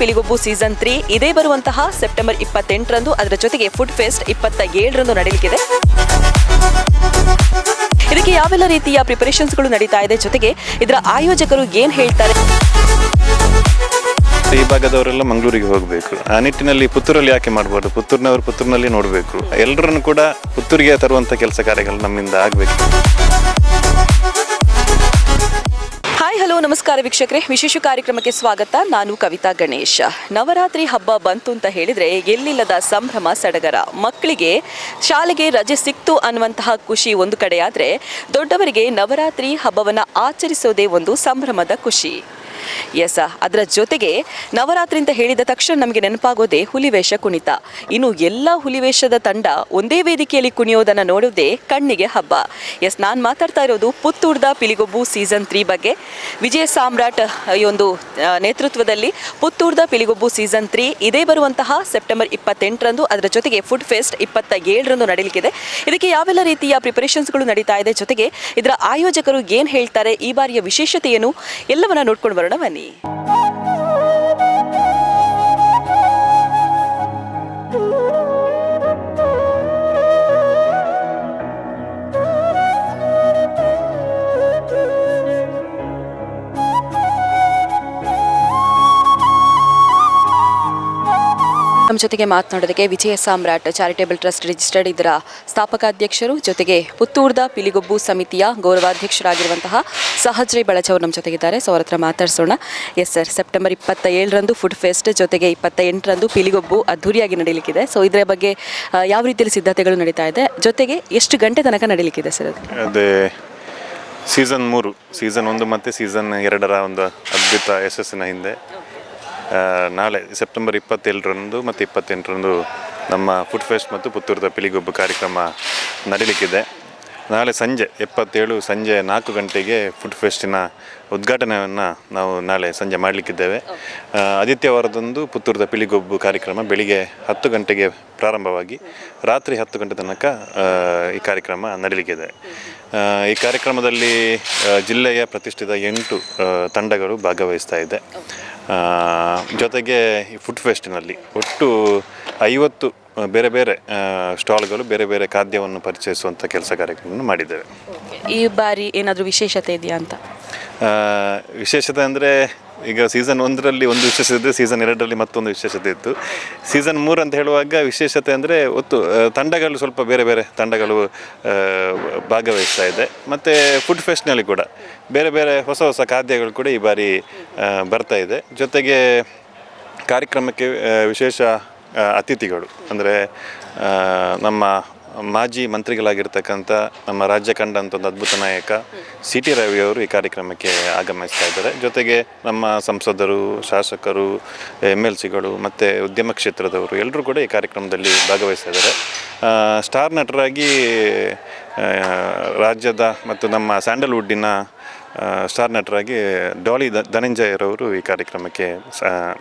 ಪಿಲಿಗೊಬ್ಬು season three ಇದೇ ಬರುವಂತಹ September ಇಪ್ಪತ್ತೆಂಟರಂದು. ಅದರ ಜೊತೆಗೆ ಫುಡ್ ಫೆಸ್ಟ್ ಇಪ್ಪತ್ತ ಏಳರಂದು ನಡೆಯಲಿದೆ ಇದಕ್ಕೆ ಯಾವೆಲ್ಲ ರೀತಿಯ ಪ್ರಿಪರೇಷನ್ಸ್ಗಳು ನಡೀತಾ ಇದೆ ಜೊತೆಗೆ ಇದರ ಆಯೋಜಕರು ಏನ್ ಹೇಳ್ತಾರೆ? ಈ ಭಾಗದವರೆಲ್ಲ ಮಂಗಳೂರಿಗೆ ಹೋಗಬೇಕು. ಆ ನಿಟ್ಟಿನಲ್ಲಿ ಪುತ್ತೂರಲ್ಲಿ ಯಾಕೆ ಮಾಡಬಾರ್ದು? ಪುತ್ತೂರಿನವರು ಪುತ್ತೂರಿನಲ್ಲಿ ನೋಡಬೇಕು. ಎಲ್ಲರನ್ನು ಕೂಡ ಪುತ್ತೂರಿಗೆ ತರುವಂಥ ಕೆಲಸ ಕಾರ್ಯಗಳು ನಮ್ಮಿಂದ ಆಗಬೇಕು. ಹಲೋ ನಮಸ್ಕಾರ ವೀಕ್ಷಕರೇ. ವಿಶೇಷ ಕಾರ್ಯಕ್ರಮಕ್ಕೆ ಸ್ವಾಗತ. ನಾನು ಕವಿತಾ ಗಣೇಶ. ನವರಾತ್ರಿ ಹಬ್ಬ ಬಂತು ಅಂತ ಹೇಳಿದ್ರೆ ಎಲ್ಲಿಲ್ಲದ ಸಂಭ್ರಮ ಸಡಗರ. ಮಕ್ಕಳಿಗೆ ಶಾಲೆಗೆ ರಜೆ ಸಿಕ್ತು ಅನ್ನುವಂತಹ ಖುಷಿ ಒಂದು ಕಡೆಯಾದರೆ ದೊಡ್ಡವರಿಗೆ ನವರಾತ್ರಿ ಹಬ್ಬವನ್ನು ಆಚರಿಸೋದೇ ಒಂದು ಸಂಭ್ರಮದ ಖುಷಿ. ಎಸ್ ಅದರ ಜೊತೆಗೆ ನವರಾತ್ರಿ ಅಂತ ಹೇಳಿದ ತಕ್ಷಣ ನಮಗೆ ನೆನಪಾಗೋದೇ ಹುಲಿವೇಷ ಕುಣಿತ. ಇನ್ನು ಎಲ್ಲ ಹುಲಿವೇಷದ ತಂಡ ಒಂದೇ ವೇದಿಕೆಯಲ್ಲಿ ಕುಣಿಯೋದನ್ನು ನೋಡೋದೇ ಕಣ್ಣಿಗೆ ಹಬ್ಬ. ಎಸ್, ನಾನು ಮಾತಾಡ್ತಾ ಇರೋದು ಪುತ್ತೂರ್ದ ಪಿಲಿಗೊಬ್ಬು ಸೀಸನ್ ತ್ರೀ ಬಗ್ಗೆ. ವಿಜಯ ಸಾಮ್ರಾಟ್ ಈ ಒಂದು ನೇತೃತ್ವದಲ್ಲಿ ಪುತ್ತೂರ್ದ ಪಿಲಿಗೊಬ್ಬು ಸೀಸನ್ ತ್ರೀ ಇದೇ ಬರುವಂತಹ ಸೆಪ್ಟೆಂಬರ್ ಇಪ್ಪತ್ತೆಂಟರಂದು ಅದರ ಜೊತೆಗೆ ಫುಡ್ ಫೆಸ್ಟ್ ಇಪ್ಪತ್ತ ಏಳರಂದು ನಡೆಯಲಿಕ್ಕಿದೆ ಇದಕ್ಕೆ ಯಾವೆಲ್ಲ ರೀತಿಯ ಪ್ರಿಪರೇಷನ್ಸ್ಗಳು ನಡೀತಾ ಇದೆ ಜೊತೆಗೆ ಇದರ ಆಯೋಜಕರು ಏನು ಹೇಳ್ತಾರೆ, ಈ ಬಾರಿಯ ವಿಶೇಷತೆ ಏನು, ಎಲ್ಲವನ್ನ ನೋಡ್ಕೊಂಡು ಬರೋಣ. ಬನ್ನಿ ನಮ್ಮ ಜೊತೆಗೆ ಮಾತನಾಡೋದಕ್ಕೆ Vijaya Samrat charitable trust registered ಇದರ ಸ್ಥಾಪಕ ಅಧ್ಯಕ್ಷರು ಜೊತೆಗೆ ಪುತ್ತೂರ್ದ ಪಿಲಿಗೊಬ್ಬು ಸಮಿತಿಯ ಗೌರವಾಧ್ಯಕ್ಷರಾಗಿರುವಂತಹ ಸಹಜ್ರಿ ಬಳಚವರು ನಮ್ಮ ಜೊತೆಗಿದ್ದಾರೆ. ಸೊ ಅವ್ರ ಹತ್ರ ಮಾತಾಡ್ಸೋಣ. ಎಸ್ ಸರ್ ಸೆಪ್ಟೆಂಬರ್ ಇಪ್ಪತ್ತ ಏಳರಂದು ಫುಡ್ ಫೆಸ್ಟ್ ಜೊತೆಗೆ ಇಪ್ಪತ್ತ ಎಂಟರಂದು ಪಿಲಿಗೊಬ್ಬು ಅದ್ದೂರಿಯಾಗಿ ನಡೀಲಿಕ್ಕಿದೆ ಸೊ ಇದರ ಬಗ್ಗೆ ಯಾವ ರೀತಿಯಲ್ಲಿ ಸಿದ್ಧತೆಗಳು ನಡೀತಾ ಇದೆ? ಜೊತೆಗೆ ಎಷ್ಟು ಗಂಟೆ ತನಕ ನಡೀಲಿಕ್ಕಿದೆ ಸರ್ ಅದು? ಸೀಸನ್ ಮೂರು. ಸೀಸನ್ ಒಂದು ಮತ್ತು ಸೀಸನ್ ಎರಡರ ಒಂದು ಅದ್ಭುತ ಯಶಸ್ಸಿನ ಹಿಂದೆ. ನಾಳೆ ಸೆಪ್ಟೆಂಬರ್ ಇಪ್ಪತ್ತೇಳರಂದು ಮತ್ತು ಇಪ್ಪತ್ತೆಂಟರಂದು ನಮ್ಮ ಫುಡ್ ಫೆಸ್ಟ್ ಮತ್ತು ಪುತ್ತೂರದ ಪಿಲಿಗೊಬ್ಬು ಕಾರ್ಯಕ್ರಮ ನಡೀಲಿಕ್ಕಿದೆ. ನಾಳೆ ಸಂಜೆ ಎಪ್ಪತ್ತೇಳು ಸಂಜೆ ನಾಲ್ಕು ಗಂಟೆಗೆ ಫುಡ್ ಫೆಸ್ಟಿನ ಉದ್ಘಾಟನೆಯನ್ನು ನಾವು ನಾಳೆ ಸಂಜೆ ಮಾಡಲಿಕ್ಕಿದ್ದೇವೆ. ಆದಿತ್ಯವಾರದಂದು ಪುತ್ತೂರದ ಪಿಲಿಗೊಬ್ಬು ಕಾರ್ಯಕ್ರಮ ಬೆಳಿಗ್ಗೆ ಹತ್ತು ಗಂಟೆಗೆ ಪ್ರಾರಂಭವಾಗಿ ರಾತ್ರಿ ಹತ್ತು ಗಂಟೆ ತನಕ ಈ ಕಾರ್ಯಕ್ರಮ ನಡೀಲಿಕ್ಕಿದೆ. ಈ ಕಾರ್ಯಕ್ರಮದಲ್ಲಿ ಜಿಲ್ಲೆಯ ಪ್ರತಿಷ್ಠಿತ ಎಂಟು ತಂಡಗಳು ಭಾಗವಹಿಸ್ತಾ ಇದೆ. ಜೊತೆಗೆ ಈ ಫುಡ್ ಫೆಸ್ಟಿನಲ್ಲಿ ಒಟ್ಟು ಐವತ್ತು ಬೇರೆ ಬೇರೆ ಸ್ಟಾಲ್ಗಳು ಬೇರೆ ಬೇರೆ ಖಾದ್ಯವನ್ನು ಪರಿಚಯಿಸುವಂಥ ಕೆಲಸ ಕಾರ್ಯಕ್ರಮವನ್ನು ಮಾಡಿದ್ದೇವೆ. ಈ ಬಾರಿ ಏನಾದರೂ ವಿಶೇಷತೆ ಇದೆಯಾ ಅಂತ? ವಿಶೇಷತೆ ಅಂದರೆ ಈಗ ಸೀಸನ್ ಒಂದರಲ್ಲಿ ಒಂದು ವಿಶೇಷತೆ ಇದ್ದರೆ ಸೀಸನ್ ಎರಡರಲ್ಲಿ ಮತ್ತೊಂದು ವಿಶೇಷತೆ ಇತ್ತು. ಸೀಸನ್ ಮೂರು ಅಂತ ಹೇಳುವಾಗ ವಿಶೇಷತೆ ಅಂದರೆ ಒತ್ತು ತಂಡಗಳು ಸ್ವಲ್ಪ ಬೇರೆ ಬೇರೆ ತಂಡಗಳು ಭಾಗವಹಿಸ್ತಾ ಇದೆ. ಮತ್ತು ಫುಡ್ ಫೆಸ್ಟ್ನಲ್ಲಿ ಕೂಡ ಬೇರೆ ಬೇರೆ ಹೊಸ ಹೊಸ ಖಾದ್ಯಗಳು ಕೂಡ ಈ ಬಾರಿ ಬರ್ತಾ ಇದೆ. ಜೊತೆಗೆ ಕಾರ್ಯಕ್ರಮಕ್ಕೆ ವಿಶೇಷ ಅತಿಥಿಗಳು. ಅಂದರೆ ನಮ್ಮ ಮಾಜಿ ಮಂತ್ರಿಗಳಾಗಿರ್ತಕ್ಕಂಥ ನಮ್ಮ ರಾಜ್ಯ ಕಂಡಂಥ ಒಂದು ಅದ್ಭುತ ನಾಯಕ ಸಿ ಟಿ ರವಿಯವರು ಈ ಕಾರ್ಯಕ್ರಮಕ್ಕೆ ಆಗಮಿಸ್ತಾ ಇದ್ದಾರೆ. ಜೊತೆಗೆ ನಮ್ಮ ಸಂಸದರು, ಶಾಸಕರು ಎಂ ಎಲ್ ಸಿಗಳು ಮತ್ತು ಉದ್ಯಮ ಕ್ಷೇತ್ರದವರು ಎಲ್ಲರೂ ಕೂಡ ಈ ಕಾರ್ಯಕ್ರಮದಲ್ಲಿ ಭಾಗವಹಿಸ್ತಾ ಇದ್ದಾರೆ. ಸ್ಟಾರ್ ನಟರಾಗಿ ರಾಜ್ಯದ ಮತ್ತು ನಮ್ಮ ಸ್ಯಾಂಡಲ್ವುಡ್ಡಿನ ಸ್ಟಾರ್ ನಟರಾಗಿ ಡಾಲಿ ಧನಂಜಯರವರು ಈ ಕಾರ್ಯಕ್ರಮಕ್ಕೆ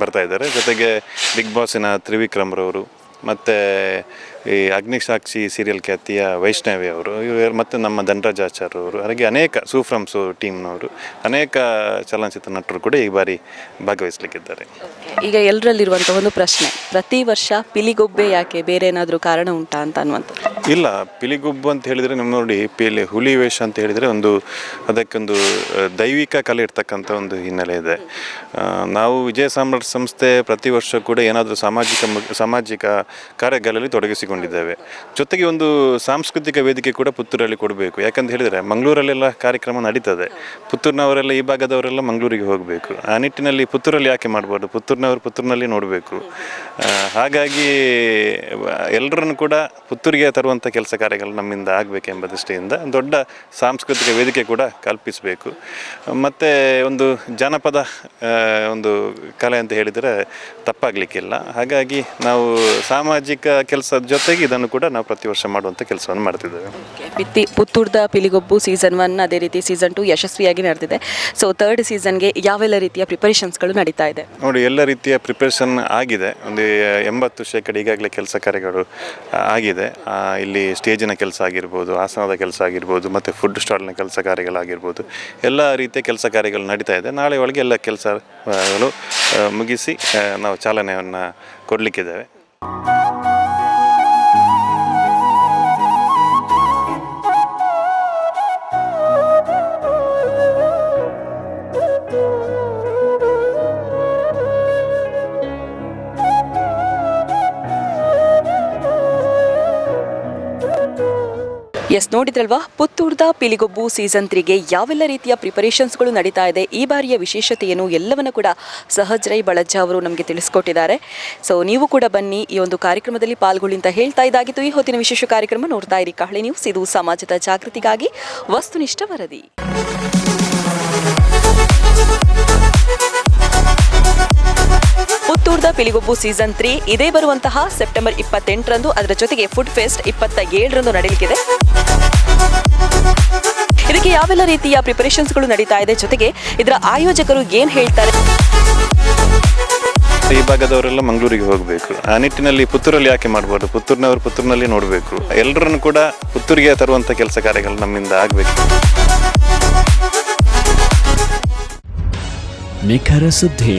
ಬರ್ತಾ ಇದ್ದಾರೆ. ಜೊತೆಗೆ ಬಿಗ್ ಬಾಸಿನ ತ್ರಿವಿಕ್ರಮ್ರವರು ಮತ್ತು ಈ ಅಗ್ನಿಸಾಕ್ಷಿ ಸೀರಿಯಲ್ ಖ್ಯಾತಿಯ ವೈಷ್ಣವಿ ಅವರು ಇವರು ಮತ್ತು ನಮ್ಮ ಧನರಾಜಾಚಾರ್ ಅವರು ಹಾಗೆ ಅನೇಕ ಸೂಫ್ರಮ್ಸು ಟೀಮ್ನವರು ಅನೇಕ ಚಲನಚಿತ್ರ ನಟರು ಕೂಡ ಈ ಬಾರಿ ಭಾಗವಹಿಸಲಿಕ್ಕಿದ್ದಾರೆ. ಈಗ ಎಲ್ಲರಲ್ಲಿರುವಂಥ ಒಂದು ಪ್ರಶ್ನೆ ಪ್ರತಿ ವರ್ಷ ಪಿಲಿಗೊಬ್ಬೆ ಯಾಕೆ ಬೇರೆ ಏನಾದರೂ ಕಾರಣ ಉಂಟಾ ಅಂತ ಅನ್ನುವಂಥದ್ದು? ಇಲ್ಲ ಪಿಲಿಗುಬ್ಬು ಅಂತ ಹೇಳಿದರೆ ನಿಮ್ಮ ನೋಡಿ ಪಿಲಿ ಹುಲಿ ವೇಷ ಅಂತ ಹೇಳಿದರೆ ಒಂದು ಅದಕ್ಕೊಂದು ದೈವಿಕ ಕಲೆ ಇರ್ತಕ್ಕಂಥ ಒಂದು ಹಿನ್ನೆಲೆ ಇದೆ. ನಾವು ವಿಜಯ ಸಾಮ್ರಾಟ್ ಸಂಸ್ಥೆ ಪ್ರತಿ ವರ್ಷ ಕೂಡ ಏನಾದರೂ ಸಾಮಾಜಿಕ ಸಾಮಾಜಿಕ ಕಾರ್ಯಗಳಲ್ಲಿ ತೊಡಗಿಸಿಕೊಂಡಿದ್ದೇವೆ ಜೊತೆಗೆ ಒಂದು ಸಾಂಸ್ಕೃತಿಕ ವೇದಿಕೆ ಕೂಡ ಪುತ್ತೂರಲ್ಲಿ ಕೊಡಬೇಕು. ಯಾಕಂತ ಹೇಳಿದರೆ ಮಂಗಳೂರಲ್ಲೆಲ್ಲ ಕಾರ್ಯಕ್ರಮ ನಡೀತದೆ. ಪುತ್ತೂರಿನವರೆಲ್ಲ ಈ ಭಾಗದವರೆಲ್ಲ ಮಂಗಳೂರಿಗೆ ಹೋಗಬೇಕು. ಆ ನಿಟ್ಟಿನಲ್ಲಿ ಪುತ್ತೂರಲ್ಲಿ ಯಾಕೆ ಮಾಡಬಾರ್ದು? ಪುತ್ತೂರಿನವರು ಪುತ್ತೂರಿನಲ್ಲಿ ನೋಡಬೇಕು. ಹಾಗಾಗಿ ಎಲ್ಲರನ್ನು ಕೂಡ ಪುತ್ತೂರಿಗೆ ತರುವಂಥ ಕೆಲಸ ಕಾರ್ಯಗಳು ನಮ್ಮಿಂದ ಆಗಬೇಕೆಂಬ ದೃಷ್ಟಿಯಿಂದ ದೊಡ್ಡ ಸಾಂಸ್ಕೃತಿಕ ವೇದಿಕೆ ಕೂಡ ಕಲ್ಪಿಸಬೇಕು. ಮತ್ತು ಒಂದು ಜಾನಪದ ಒಂದು ಕಲೆ ಅಂತ ಹೇಳಿದರೆ ತಪ್ಪಾಗಲಿಕ್ಕಿಲ್ಲ. ಹಾಗಾಗಿ ನಾವು ಸಾಮಾಜಿಕ ಕೆಲಸದ ಜೊತೆ ಜೊತೆಗೆ ಇದನ್ನು ಕೂಡ ನಾವು ಪ್ರತಿ ವರ್ಷ ಮಾಡುವಂಥ ಕೆಲಸವನ್ನು ಮಾಡ್ತಿದ್ದೇವೆ. ಪಿತ್ತಿ ಪುತ್ತೂರ್ದ ಪಿಲಿಗೊಬ್ಬು ಸೀಸನ್ ಒನ್ ಅದೇ ರೀತಿ ಸೀಸನ್ ಟು ಯಶಸ್ವಿಯಾಗಿ ನಡೆದಿದೆ. ಸೊ ಥರ್ಡ್ ಸೀಸನ್ಗೆ ಯಾವೆಲ್ಲ ರೀತಿಯ ಪ್ರಿಪರೇಷನ್ಸ್ಗಳು ನಡೀತಾ ಇದೆ? ನೋಡಿ ಎಲ್ಲ ರೀತಿಯ ಪ್ರಿಪರೇಷನ್ ಆಗಿದೆ. ಒಂದು ಎಂಬತ್ತು ಶೇಕಡ ಈಗಾಗಲೇ ಕೆಲಸ ಕಾರ್ಯಗಳು ಆಗಿದೆ. ಇಲ್ಲಿ ಸ್ಟೇಜಿನ ಕೆಲಸ ಆಗಿರ್ಬೋದು ಆಸನದ ಕೆಲಸ ಆಗಿರ್ಬೋದು ಮತ್ತು ಫುಡ್ ಸ್ಟಾಲ್ನ ಕೆಲಸ ಕಾರ್ಯಗಳಾಗಿರ್ಬೋದು ಎಲ್ಲ ರೀತಿಯ ಕೆಲಸ ಕಾರ್ಯಗಳು ನಡೀತಾ ಇದೆ. ನಾಳೆ ಒಳಗೆ ಎಲ್ಲ ಕೆಲಸಗಳು ಮುಗಿಸಿ ನಾವು ಚಾಲನೆಯನ್ನು ಕೊಡಲಿಕ್ಕಿದ್ದೇವೆ. ಎಸ್, ನೋಡಿದ್ರಲ್ವಾ? ಪುತ್ತೂರ್ದ ಪಿಲಿಗೊಬ್ಬು ಸೀಸನ್ ತ್ರೀಗೆ ಯಾವೆಲ್ಲ ರೀತಿಯ ಪ್ರಿಪರೇಷನ್ಸ್ಗಳು ನಡೀತಾ ಇದೆ, ಈ ಬಾರಿಯ ವಿಶೇಷತೆಯನ್ನು ಎಲ್ಲವನ್ನು ಕೂಡ ಸಹಜ್ ರೈ ಬಳಜ್ಜ ಅವರು ನಮಗೆ ತಿಳಿಸ್ಕೊಟ್ಟಿದ್ದಾರೆ. ಸೊ ನೀವು ಕೂಡ ಬನ್ನಿ ಈ ಒಂದು ಕಾರ್ಯಕ್ರಮದಲ್ಲಿ ಪಾಲ್ಗೊಳ್ಳಿ ಅಂತ ಹೇಳ್ತಾ ಇದ್ದಾಗಿತ್ತು ಈ ಹೊತ್ತಿನ ವಿಶೇಷ ಕಾರ್ಯಕ್ರಮ ನೋಡ್ತಾ ಇರಿ. ಕಹಳೆ ನ್ಯೂಸ್ ಇದು ಸಮಾಜದ ಜಾಗೃತಿಗಾಗಿ ವಸ್ತುನಿಷ್ಠ ವರದಿ. ಪಿಲಿಗೊಬ್ಬು ಸೀಸನ್ ತ್ರೀ ಇದೇ ಬರುವಂತಹ ಸೆಪ್ಟೆಂಬರ್ ಇಪ್ಪತ್ತೆಂಟರಂದು. ಅದರ ಜೊತೆಗೆ ಫುಡ್ ಫೆಸ್ಟ್ ಇಪ್ಪತ್ತ ಏಳರಂದು ನಡೆಯಲಿಕ್ಕಿದೆ ಇದಕ್ಕೆ ಯಾವೆಲ್ಲ ರೀತಿಯ ಪ್ರಿಪರೇಷನ್ಸ್ಗಳು ನಡೀತಾ ಇದೆ ಜೊತೆಗೆ ಇದರ ಆಯೋಜಕರು ಏನ್ ಹೇಳ್ತಾರೆ? ಈ ಭಾಗದವರೆಲ್ಲ ಮಂಗಳೂರಿಗೆ ಹೋಗಬೇಕು. ಆ ನಿಟ್ಟಿನಲ್ಲಿ ಪುತ್ತೂರಲ್ಲಿ ಯಾಕೆ ಮಾಡಬಾರ್ದು ಪುತ್ತೂರಿನವರು ಪುತ್ತೂರಿನಲ್ಲಿ ನೋಡಬೇಕು. ಎಲ್ಲರನ್ನು ಕೂಡ ಪುತ್ತೂರಿಗೆ ತರುವಂಥ ಕೆಲಸ ಕಾರ್ಯಗಳು ನಮ್ಮಿಂದ ಆಗಬೇಕು. ನಿಖರ ಸುದ್ದಿ.